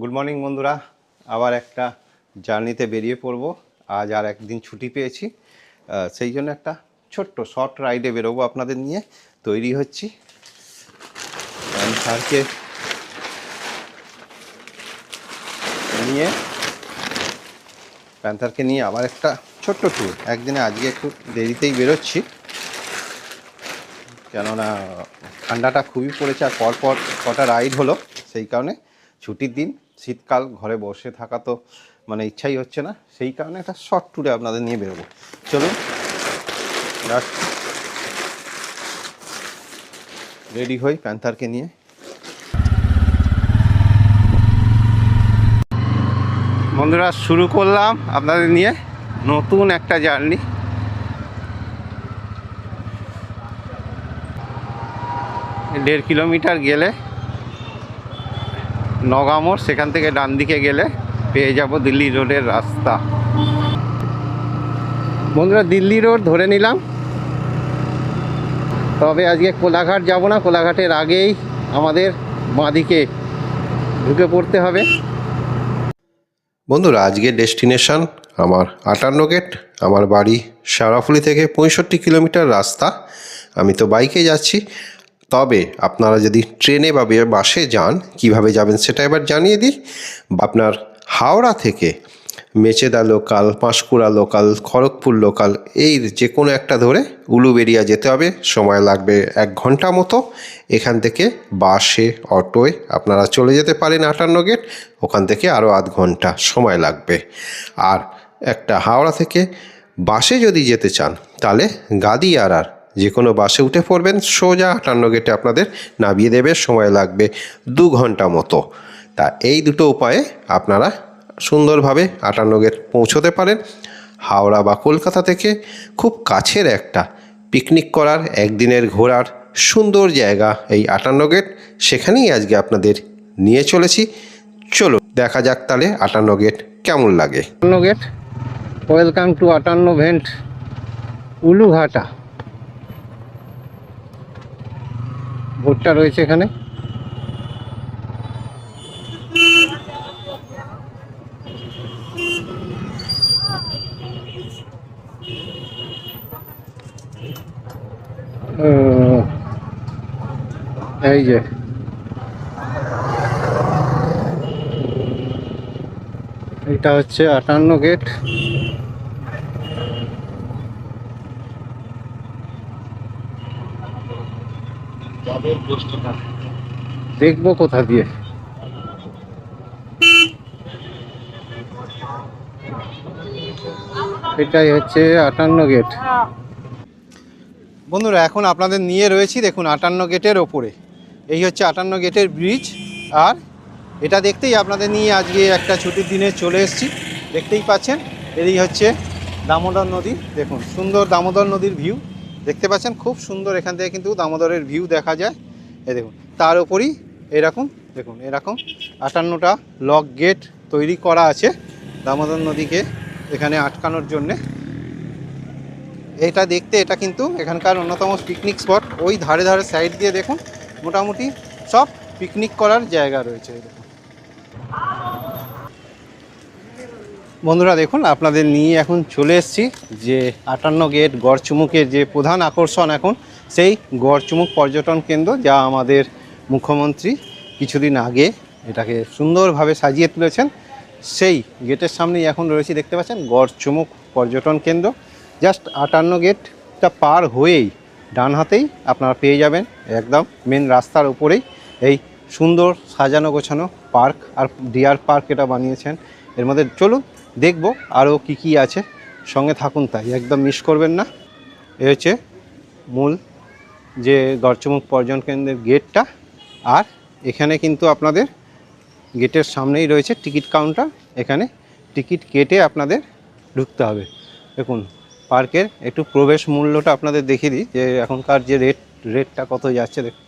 Good morning বন্ধুরা। আবার একটা জার্নিতে বেরিয়ে পড়ব। আজ আর একদিন ছুটি পেয়েছি। সেই জন্য একটা ছোট্ট শর্ট রাইডে বেরোবো আপনাদের নিয়ে। তৈরি হচ্ছি। স্যারকে নিয়ে, প্যান্থারকে নিয়ে আবার একটা ছোট্ট ট্যুর একদিনে আজকে একটু দেরিতেই বেরোচ্ছি। কেননা ঠান্ডাটা খুবই পড়েছে আর পরপর কটা রাইড হলো, সেই কারণে ছুটির দিন, শীতকাল, ঘরে বসে থাকা তো মানে ইচ্ছাই হচ্ছে না। সেই কারণে একটা শর্ট ট্যুরে আপনাদের নিয়ে বেরোবো। চলুন রেডি হই প্যান্থারকে নিয়ে। বন্ধুরা, শুরু করলাম আপনাদের নিয়ে নতুন একটা জার্নি। দেড় কিলোমিটার গেলে নগামোর সেখান থেকে ডান দিকে গেলে পেয়ে যাব দিল্লি রোডের রাস্তা। বন্ধুরা, দিল্লি রোড ধরে নিলাম। তবে আজকে কোলাঘাট যাব না, কোলাঘাটের আগেই আমাদের বাঁদিকে ঢুকে পড়তে হবে। বন্ধুরা আজকের ডেস্টিনেশন আমার আটান্ন গেট, আমার বাড়ি সারাফুলি থেকে পঁয়ষট্টি কিলোমিটার রাস্তা। আমি তো বাইকে যাচ্ছি তবে আপনারা যদি ট্রেনে বা বাসে যান, কীভাবে যাবেন সেটা এবার জানিয়ে দিই। আপনার হাওড়া থেকে Mecheda local, Panskura local, Kharagpur local, এই যে কোনো একটা ধরে উলুবেরিয়া যেতে হবে। সময় লাগবে এক ঘণ্টা মতো। এখান থেকে বাসে, অটোয় আপনারা চলে যেতে পারেন আটান্ন গেট। ওখান থেকে আরও আধ ঘণ্টা সময় লাগবে। আর একটা হাওড়া থেকে বাসে যদি যেতে চান, তাহলে গাদিয়ার আর যে কোনো বাসে উঠে পড়বেন, সোজা আটান্ন গেটে আপনাদের নামিয়ে দেবে, সময় লাগবে দু ঘণ্টা মতো। তা এই দুটো উপায়ে আপনারা সুন্দরভাবে আটান্ন গেট পৌঁছতে পারেন। হাওড়া বা কলকাতা থেকে খুব কাছের একটা পিকনিক করার, একদিনের ঘোরার সুন্দর জায়গা এই আটান্ন গেট। সেখানেই আজকে আপনাদের নিয়ে চলেছি। চলো দেখা যাক তাহলে আটান্ন গেট কেমন লাগে। আটান্ন গেট ওয়েলকাম টু আটান্ন ভেন্ট উলুঘাটা। ভোটটা রয়েছে এখানে। এই যে। এটা হচ্ছে আটান্ন গেট দেখব কোথা দিয়ে। এটাই হচ্ছে আটান্ন গেট বন্ধুরা এখন আপনাদের নিয়ে রয়েছি দেখুন আটান্ন গেটের ওপরে। এই হচ্ছে আটান্ন গেটের ব্রিজ আর এটা দেখতেই আপনাদের নিয়ে আজকে একটা ছুটির দিনে চলে এসেছি। দেখতেই পাচ্ছেন এই হচ্ছে দামোদর নদী। দেখুন সুন্দর দামোদর নদীর ভিউ দেখতে পাচ্ছেন খুব সুন্দর এখান থেকে কিন্তু দামোদরের ভিউ দেখা যায়। এই দেখুন, তার উপরই এরকম, দেখুন, এরকম আটান্নটা লক গেট তৈরি করা আছে দামোদর নদীকে এখানে আটকানোর জন্যে। এটা দেখতে, এটা কিন্তু এখানকার অন্যতম পিকনিক স্পট ওই ধারে ধারে সাইড দিয়ে দেখুন, মোটামুটি সব পিকনিক করার জায়গা রয়েছে দেখুন। বন্ধুরা, দেখুন, আপনাদের নিয়ে এখন চলে এসেছি যে আটান্ন গেট গড়চুমুকের যে প্রধান আকর্ষণ এখন সেই গড়চুমুক পর্যটন কেন্দ্র যা আমাদের মুখ্যমন্ত্রী কিছুদিন আগে এটাকে সুন্দরভাবে সাজিয়ে তুলেছেন। সেই গেটের সামনেই এখন রয়েছে, দেখতে পাচ্ছেন, গড়চুমুক পর্যটন কেন্দ্র। জাস্ট আটান্ন গেটটা পার হয়েই ডান হাতেই আপনারা পেয়ে যাবেন একদম মেন রাস্তার উপরেই এই সুন্দর সাজানো গোছানো পার্ক আর ডিয়ার পার্ক এটা বানিয়েছেন। এর মধ্যে চলুন দেখব আরও কি কি আছে। সঙ্গে থাকুন তাই, একদম মিস করবেন না। এ হচ্ছে মূল যে গড়চমুখ পর্যটন কেন্দ্রের গেটটা, আর এখানে কিন্তু আপনাদের গেটের সামনেই রয়েছে টিকিট কাউন্টার। এখানে টিকিট কেটে আপনাদের ঢুকতে হবে। দেখুন, পার্কের একটু প্রবেশ মূল্যটা আপনাদের দেখিয়ে দিই, যে এখনকার যে রেট, রেটটা কত যাচ্ছে দেখুন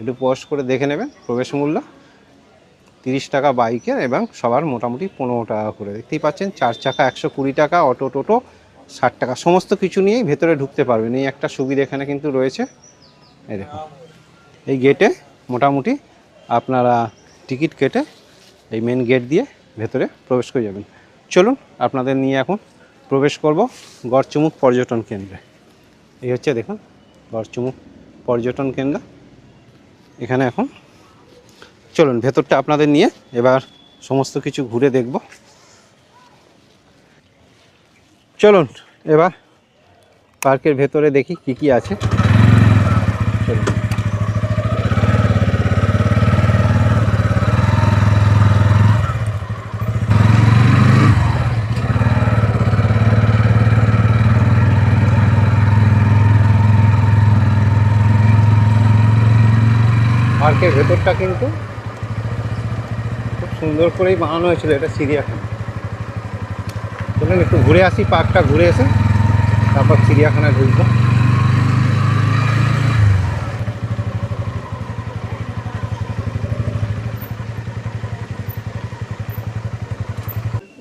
একটু পজ করে দেখে নেবেন। প্রবেশ মূল্য তিরিশ টাকা বাইকের এবং সবার মোটামুটি পনেরো টাকা করে। দেখতেই পাচ্ছেন, চার চাকা, একশো কুড়ি টাকা, অটো, টোটো ষাট টাকা। সমস্ত কিছু নিয়েই ভেতরে ঢুকতে পারবেন। এই একটা সুবিধা এখানে কিন্তু রয়েছে। এই দেখুন। এই গেটে মোটামুটি আপনারা টিকিট কেটে এই মেন গেট দিয়ে ভেতরে প্রবেশ করে যাবেন। চলুন, আপনাদের নিয়ে এখন প্রবেশ করব গড়চুমুক পর্যটন কেন্দ্রে। এই হচ্ছে দেখুন, গড়চুমুক পর্যটন কেন্দ্র। এখানে এখন চলুন, ভেতরটা আপনাদের নিয়ে এবার সমস্ত কিছু ঘুরে দেখব। চলুন, এবার পার্কের ভেতরে দেখি কি কি আছে। পার্কের ভেতরটা কিন্তু খুব সুন্দর করেই বানানো হয়েছিল, এটা চিড়িয়াখানা চলুন, একটু ঘুরে আসি, পার্কটা ঘুরে এসে, তারপর চিড়িয়াখানায় ঢুকবো।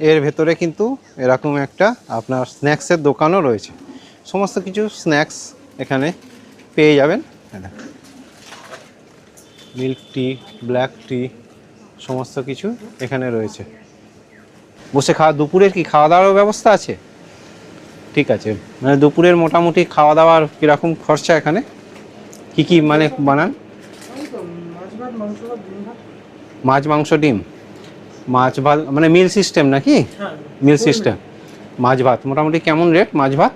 এর ভেতরে কিন্তু এরকম একটা আপনার স্ন্যাক্সের দোকানও রয়েছে। সমস্ত কিছু স্ন্যাক্স এখানে পেয়ে যাবেন। মিল্ক টি, ব্ল্যাক টি, সমস্ত কিছু এখানে রয়েছে। বসে খাওয়া দুপুরের কি খাওয়া দাওয়ার ব্যবস্থা আছে? ঠিক আছে মানে দুপুরের মোটামুটি খাওয়া দাওয়ার কীরকম খরচা এখানে? কি কি মানে বানান? মাছ মাংস ডিম। মাছ ভাত মানে মিল সিস্টেম নাকি? মিল সিস্টেম। মাছ ভাত মোটামুটি কেমন রেট মাছ ভাত?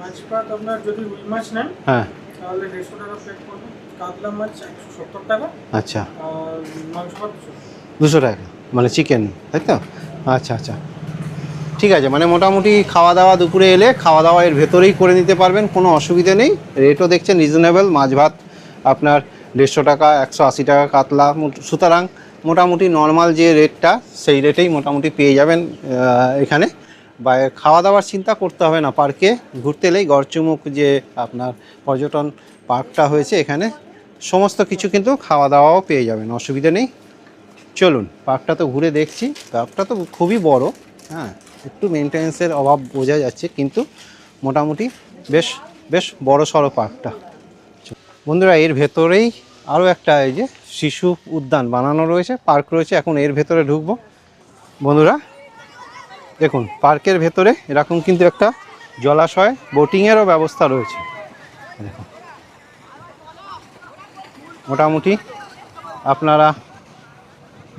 মাছ ভাত আপনার যদি রুই মাছ নেন হ্যাঁ। তাহলে দেড়শো টাকা প্লেট পড়বে। কাতলা মাছ একশো সত্তর টাকা। আচ্ছা। আর মাংস ভাত দুশো দুশো টাকা মানে চিকেন তাই তো? আচ্ছা আচ্ছা। ঠিক আছে মানে মোটামুটি খাওয়া দাওয়া দুপুরে এলে খাওয়া দাওয়া এর ভেতরেই করে নিতে পারবেন, কোনো অসুবিধে নেই। রেটও দেখছেন রিজনেবল মাছ ভাত আপনার দেড়শো টাকা, একশো আশি টাকা কাতলা সুতরাং মোটামুটি নর্মাল যে রেটটা সেই রেটেই মোটামুটি পেয়ে যাবেন এখানে। বা খাওয়া দাওয়ার চিন্তা করতে হবে না, পার্কে ঘুরতে এলেই গড়চুমুখ যে আপনার পর্যটন পার্কটা হয়েছে এখানে, সমস্ত কিছু কিন্তু খাওয়া দাওয়াও পেয়ে যাবেন, অসুবিধে নেই। চলুন পার্কটা তো ঘুরে দেখছি। পার্কটা তো খুবই বড় হ্যাঁ একটু মেনটেন্সের অভাব বোঝা যাচ্ছে, কিন্তু মোটামুটি বেশ বেশ বড় সড়ো পার্কটা বন্ধুরা, এর ভেতরেই আরও একটা এই যে শিশু উদ্যান বানানো রয়েছে পার্ক রয়েছে, এখন এর ভেতরে ঢুকবো। বন্ধুরা, দেখুন পার্কের ভেতরে এরকম কিন্তু একটা জলাশয় বোটিংয়েরও ব্যবস্থা রয়েছে। মোটামুটি আপনারা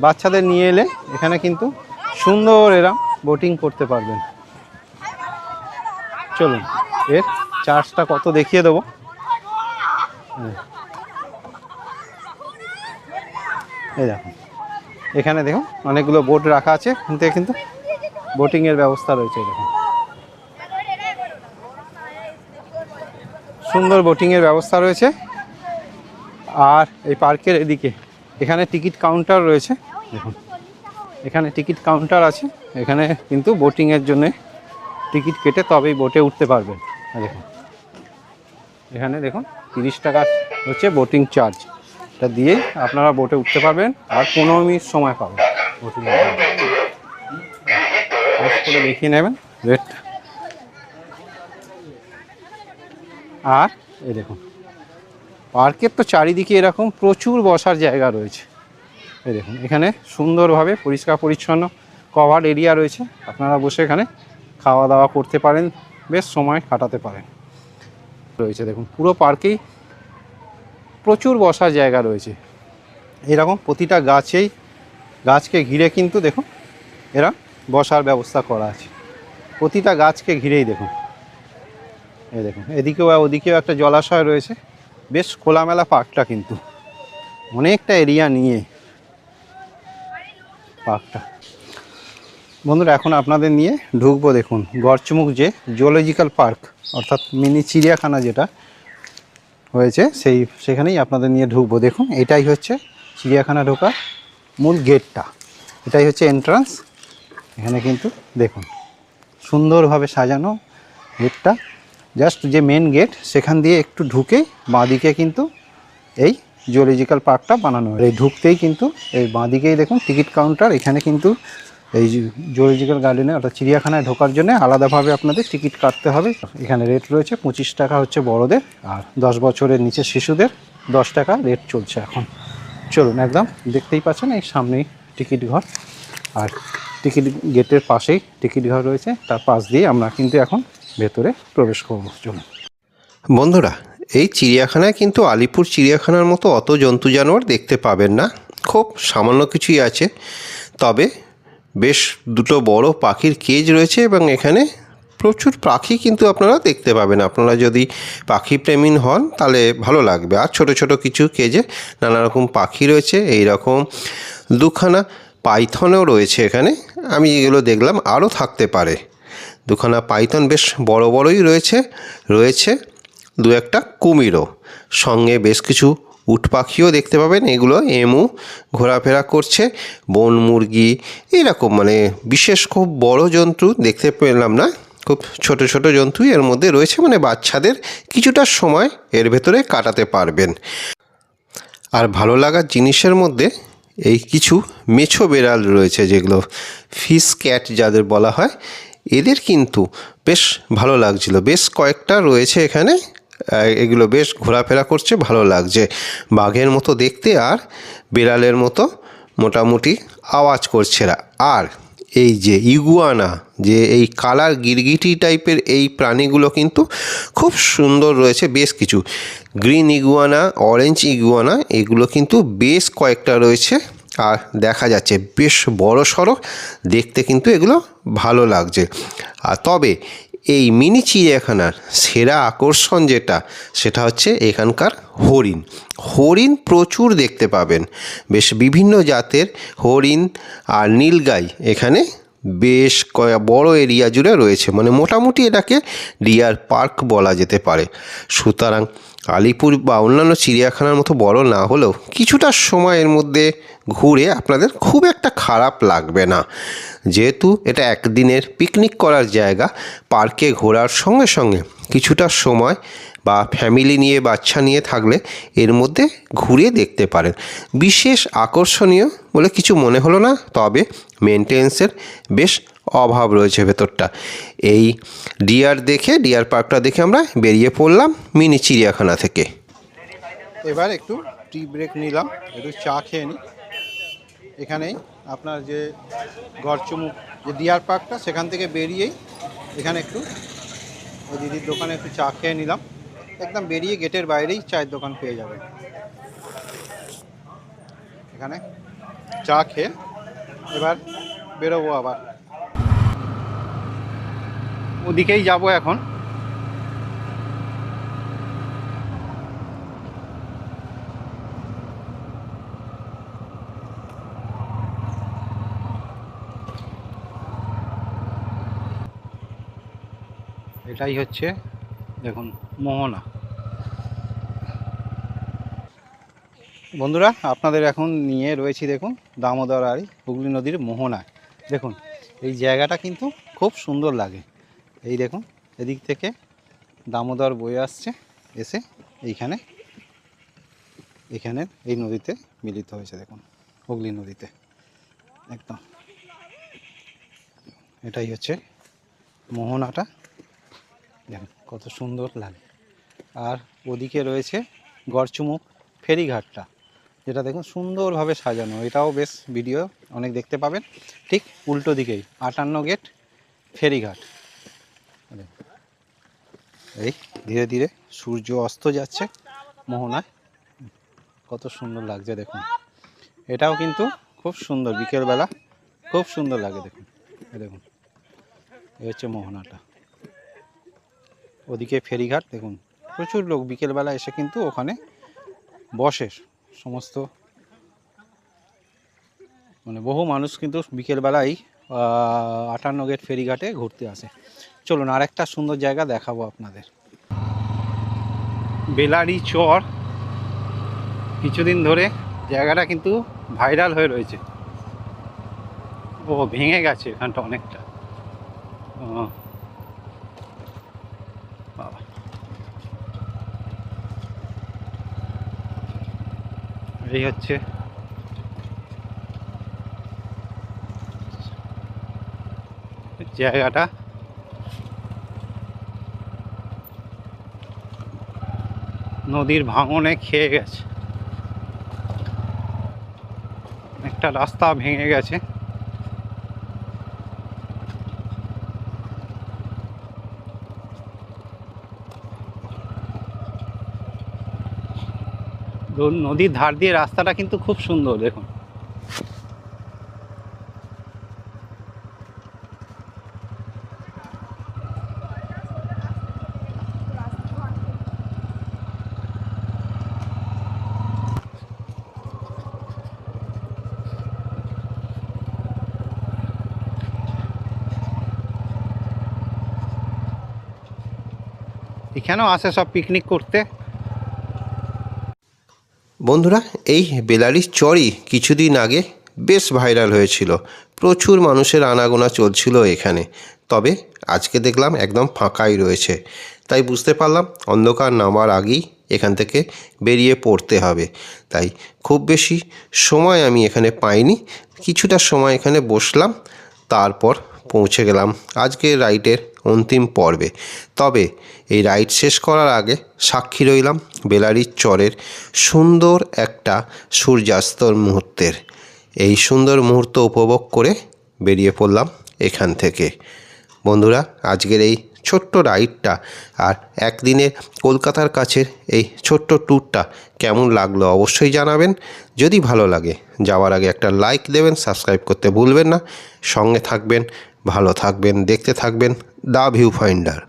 বাচ্চাদের নিয়ে এলে এখানে কিন্তু সুন্দর এরা বোটিং করতে পারবেন। চলুন, এর চার্জটা কত দেখিয়ে দেবো। এই দেখুন, এখানে দেখুন, অনেকগুলো বোট রাখা আছে, এখান থেকে কিন্তু বোটিংয়ের ব্যবস্থা রয়েছে দেখুন। সুন্দর বোটিংয়ের ব্যবস্থা রয়েছে। আর এই পার্কের এদিকে এখানে টিকিট কাউন্টার রয়েছে। দেখুন, এখানে টিকিট কাউন্টার আছে। এখানে কিন্তু বোটিংয়ের জন্য টিকিট কেটে তবেই বোটে উঠতে পারবেন। দেখুন, এখানে দেখুন, তিরিশ টাকা হচ্ছে বোটিং চার্জ। এটা দিয়ে আপনারা বোটে উঠতে পারবেন আর পনেরো মিনিট সময় পাবেন বোটিং করে দেখিয়ে নেবেন, রেট। আর এই দেখুন পার্কের তো চারিদিকে এরকম প্রচুর বসার জায়গা রয়েছে। এই দেখুন, এখানে সুন্দরভাবে পরিষ্কার পরিচ্ছন্ন কভার এরিয়া রয়েছে। আপনারা বসে এখানে খাওয়া দাওয়া করতে পারেন, বেশ সময় কাটাতে পারেন। রয়েছে দেখুন, পুরো পার্কেই প্রচুর বসার জায়গা রয়েছে। এরকম প্রতিটা গাছেই, গাছকে ঘিরে কিন্তু দেখুন, এরা বসার ব্যবস্থা করা আছে। প্রতিটা গাছকে ঘিরেই দেখুন। এই দেখুন, এদিকেও ওদিকেও একটা জলাশয় রয়েছে। বেশ খোলামেলা পার্কটা কিন্তু। অনেকটা এরিয়া নিয়ে পার্কটা। বন্ধুরা, এখন আপনাদের নিয়ে ঢুকবো দেখুন, গড়চুমুক যে জুওলজিক্যাল পার্ক, অর্থাৎ মিনি চিড়িয়াখানা যেটা হয়েছে, সেই, সেখানেই আপনাদের নিয়ে ঢুকবো। দেখুন, এটাই হচ্ছে চিড়িয়াখানা ঢোকার মূল গেটটা। এটাই হচ্ছে এন্ট্রান্স এখানে কিন্তু দেখুন, সুন্দরভাবে সাজানো গেটটা। জাস্ট যে মেন গেট সেখান দিয়ে একটু ঢুকে বাঁদিকে কিন্তু এই জুওলজিক্যাল পার্কটা বানানো হয় এই ঢুকতেই কিন্তু এই বাঁদিকেই দেখুন টিকিট কাউন্টার এখানে কিন্তু এই জুওলজিক্যাল গার্ডেনে অর্থাৎ চিড়িয়াখানায় ঢোকার জন্য আলাদাভাবে আপনাদের টিকিট কাটতে হবে। এখানে রেট রয়েছে পঁচিশ টাকা হচ্ছে বড়দের আর দশ বছরের নিচে শিশুদের দশ টাকা রেট চলছে এখন। চলুন একদম দেখতেই পাচ্ছেন এই সামনেই টিকিট ঘর। আর টিকিট গেটের পাশেই টিকিট ঘর রয়েছে, তার পাশ দিয়ে আমরা কিন্তু এখন ভেতরে প্রবেশ করব, চলুন। বন্ধুরা, এই চিড়িয়াখানায় কিন্তু আলিপুর চিড়িয়াখানার মতো অত জন্তু জানোয়ার দেখতে পাবেন না। খুব সামান্য কিছুই আছে। তবে বেশ দুটো বড় পাখির কেজ রয়েছে এবং এখানে প্রচুর পাখি কিন্তু আপনারা দেখতে পাবেন। আপনারা যদি পাখি প্রেমী হন, তাহলে ভালো লাগবে। আর ছোট ছোট কিছু কেজে নানা রকম পাখি রয়েছে। এই রকম দুখানা পাইথনও রয়েছে এখানে। আমি এগুলো দেখলাম, আরও থাকতে পারে। দুখানা পাইথন বেশ বড় বড়ই রয়েছে রয়েছে দু একটা কুমিরও। সঙ্গে বেশ কিছু উট পাখিও দেখতে পাবেন, এগুলো এমু ঘোরাফেরা করছে, বন মুরগি, এরকম মানে বিশেষ খুব বড় জন্তু দেখতে পেলাম না, খুব ছোট ছোট জন্তুই এর মধ্যে রয়েছে মানে বাচ্চাদের কিছুটা সময় এর ভেতরে কাটাতে পারবেন। আর ভালো লাগার জিনিসের মধ্যে এই কিছু মেছো বেড়াল রয়েছে, যেগুলো ফিশ ক্যাট যাদের বলা হয় এদের কিন্তু বেশ ভালো লাগছিল। বেশ কয়েকটা রয়েছে এখানে। এগুলো বেশ ঘোরাফেরা করছে, ভালো লাগছে। বাঘের মতো দেখতে আর বিড়ালের মতো মোটামুটি আওয়াজ করছে আর এই যে ইগুয়ানা, যে এই কালার গিরগিটি টাইপের এই প্রাণীগুলো কিন্তু খুব সুন্দর রয়েছে বেশ কিছু। গ্রিন ইগুয়ানা, অরেঞ্জ ইগুয়ানা, এগুলো কিন্তু বেশ কয়েকটা রয়েছে। আর দেখা যাচ্ছে বেশ বড় সড়ো দেখতে কিন্তু এগুলো ভালো লাগছে। আর তবে এই মিনি চিড়িয়াখানার সেরা আকর্ষণ যেটা, সেটা হচ্ছে এখানকার হরিণ। হরিণ প্রচুর দেখতে পাবেন। বেশ বিভিন্ন জাতের হরিণ আর নীলগাই এখানে বেশ কয়া, বড় এরিয়া জুড়ে রয়েছে। মানে মোটামুটি এটাকে ডিয়ার পার্ক বলা যেতে পারে। সুতরাং আলিপুর বা অন্যান্য চিড়িয়াখানার মতো বড় না হলেও কিছুটা সময়ের মধ্যে ঘুরে আপনাদের খুব একটা খারাপ লাগবে না। যেহেতু এটা একদিনের পিকনিক করার জায়গা পার্কে ঘোরার সঙ্গে সঙ্গে কিছুটা সময় বা ফ্যামিলি নিয়ে, বাচ্চা নিয়ে থাকলে এর মধ্যে ঘুরে দেখতে পারেন। বিশেষ আকর্ষণীয় বলে কিছু মনে হলো না, তবে মেনটেন্সের বেশ অভাব রয়েছে ভেতরটা। এই ডিয়ার দেখে ডিয়ার পার্কটা দেখে আমরা বেরিয়ে পড়লাম মিনি চিড়িয়াখানা থেকে। এবার একটু টি ব্রেক নিলাম, একটু চা খেয়ে নিই এখানেই আপনার যে গড়চুমুক, যে ডিয়ার পার্কটা, সেখান থেকে বেরিয়েই এখানে একটু ওই দিদির দোকানে একটু চা খেয়ে নিলাম। একদম বেরিয়ে গেটের বাইরেই চায়ের দোকান পেয়ে যাবেন। এখানে চা খেয়ে এবার বেরোবো আবার। ওদিকেই যাব এখন। এটাই হচ্ছে, দেখুন, মোহনা। বন্ধুরা, আপনাদের এখন নিয়ে রয়েছি, দেখুন, দামোদর আড়ি, হুগলি নদীর মোহনায়। দেখুন, এই জায়গাটা কিন্তু খুব সুন্দর লাগে। এই দেখুন, এদিক থেকে দামোদর বয়ে আসছে, এসে এইখানে, এখানে এই নদীতে মিলিত হয়েছে, দেখুন, হুগলি নদীতে। একদম। এটাই হচ্ছে মোহনাটা। দেখুন, কত সুন্দর লাগে। আর ওদিকে রয়েছে গড়চুমুক ফেরিঘাটটা, যেটা দেখুন সুন্দরভাবে সাজানো। এটাও বেশ ভিডিও, অনেক দেখতে পাবেন। ঠিক উল্টো দিকেই, আটান্ন গেট ফেরিঘাট। এই ধীরে ধীরে সূর্য অস্ত যাচ্ছে মোহনায়। কত সুন্দর লাগছে দেখুন। এটাও কিন্তু খুব সুন্দর, বিকেলবেলা খুব সুন্দর লাগে দেখুন। দেখুন, এই হচ্ছে মোহনাটা। ওদিকে ফেরিঘাট দেখুন প্রচুর লোক বিকেলবেলা এসে কিন্তু ওখানে বসে। সমস্ত মানে বহু মানুষ কিন্তু বিকেলবেলায় আহ, আটান্ন গেট ফেরিঘাটে ঘুরতে আসে। চলুন আর একটা সুন্দর জায়গা দেখাবো আপনাদের। বেলারি চর। কিছুদিন ধরে জায়গাটা কিন্তু ভাইরাল হয়ে রয়েছে। ও ভেঙে গেছে এখানটা অনেকটা। বাবা এই হচ্ছে জায়গাটা নদীর ভাঙনে খেয়ে গেছে। একটা রাস্তা ভেঙে গেছে। নদীর ধার দিয়ে রাস্তাটা কিন্তু খুব সুন্দর দেখুন। এখানেও আসে সব পিকনিক করতে। বন্ধুরা, এই বেলারির চরই কিছুদিন আগে বেশ ভাইরাল হয়েছিল। প্রচুর মানুষের আনাগোনা চলছিল এখানে। তবে আজকে দেখলাম একদম ফাঁকাই রয়েছে। তাই বুঝতে পারলাম অন্ধকার নামার আগেই এখান থেকে বেরিয়ে পড়তে হবে। তাই খুব বেশি সময় আমি এখানে পাইনি। কিছুটা সময় এখানে বসলাম, তারপর পৌঁছে গেলাম। আজকে রাইডের অন্তিম পর্বে। তবে এই রাইড শেষ করার আগে সাক্ষী রইলাম বেলারির চরের সুন্দর একটা সূর্যাস্তর মুহূর্তের। এই সুন্দর মুহূর্ত উপভোগ করে বেরিয়ে পড়লাম এখান থেকে। বন্ধুরা, আজকের এই ছোট্ট রাইডটা আর একদিনের কলকাতার কাছের এই ছোট্ট ট্যুরটা কেমন লাগল অবশ্যই জানাবেন। যদি ভালো লাগে, যাওয়ার আগে একটা লাইক দেবেন, সাবস্ক্রাইব করতে ভুলবেন না। সঙ্গে থাকবেন ভালো থাকবেন দেখতে থাকবেন দ্য ভিউ ফাইন্ডার